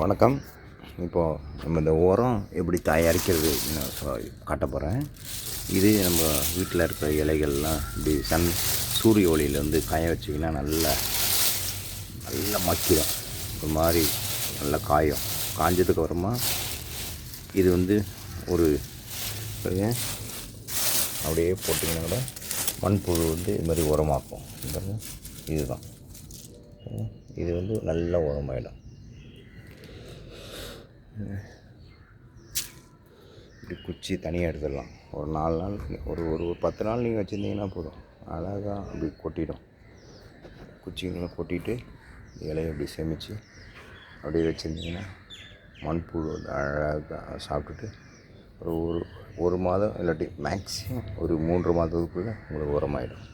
வணக்கம். இப்போது நம்ம இந்த உரம் எப்படி தயாரிக்கிறது நான் காட்ட போகிறேன் இது நம்ம வீட்டில் இருக்கிற இலைகள்லாம் இப்படி சன் சூரிய ஒளியில் வந்து காய வச்சிங்கன்னா நல்லா நல்லா மக்கிடும் ஒரு மாதிரி நல்லா காயும். காஞ்சதுக்கு அப்புறமா இது வந்து ஒரு அப்படியே போட்டிங்கன்னா கூட மண்புழு வந்து இது மாதிரி உரமாக்கும். இதுதான். இது வந்து நல்ல உரமாயிடும். இப்படி குச்சி தனியாக எடுத்துடலாம். ஒரு நாலு நாள் ஒரு ஒரு ஒரு பத்து நாள் நீங்கள் வச்சுருந்தீங்கன்னா போதும். அழகாக அப்படி கொட்டிடும். குச்சிங்களை கொட்டிட்டு இலையை அப்படி சேமித்து அப்படியே வச்சுருந்தீங்கன்னா மண்புழு வந்து அழகாக சாப்பிட்டுட்டு ஒரு ஒரு ஒரு மாதம் இல்லாட்டி மேக்ஸிமம் ஒரு மூன்று மாதத்துக்குள்ளே உங்களுக்கு உரமாயிடும்.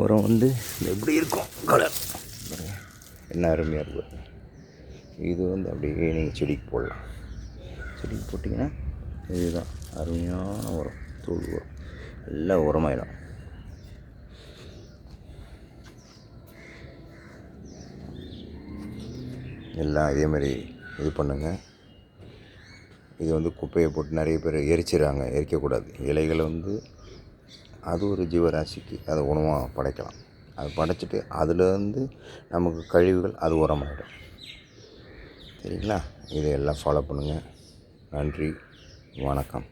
உரம் வந்து எப்படி இருக்கும் கலர் என்ன அருமையாக இருக்கும் இது வந்து அப்படியே நீங்கள் செடிக்கு போடலாம். செடிக்கு போட்டிங்கன்னா இதுதான். அருமையான உரம் தூள் உரம். எல்லாம் உரமாயிடும். எல்லாம் இதே மாதிரி இது பண்ணுங்கள் இது வந்து குப்பையை போட்டு நிறைய பேர் எரிச்சிடுறாங்க. எரிக்கக்கூடாது. இலைகளை வந்து அது ஒரு ஜீவராசிக்கு அதை உணவாக படைக்கலாம். அது படைச்சிட்டு அதுலேருந்து நமக்கு கழிவுகள் அது உரமாயிடும். சரிங்களா? இதையெல்லாம் ஃபாலோ பண்ணுங்கள் நன்றி. வணக்கம்.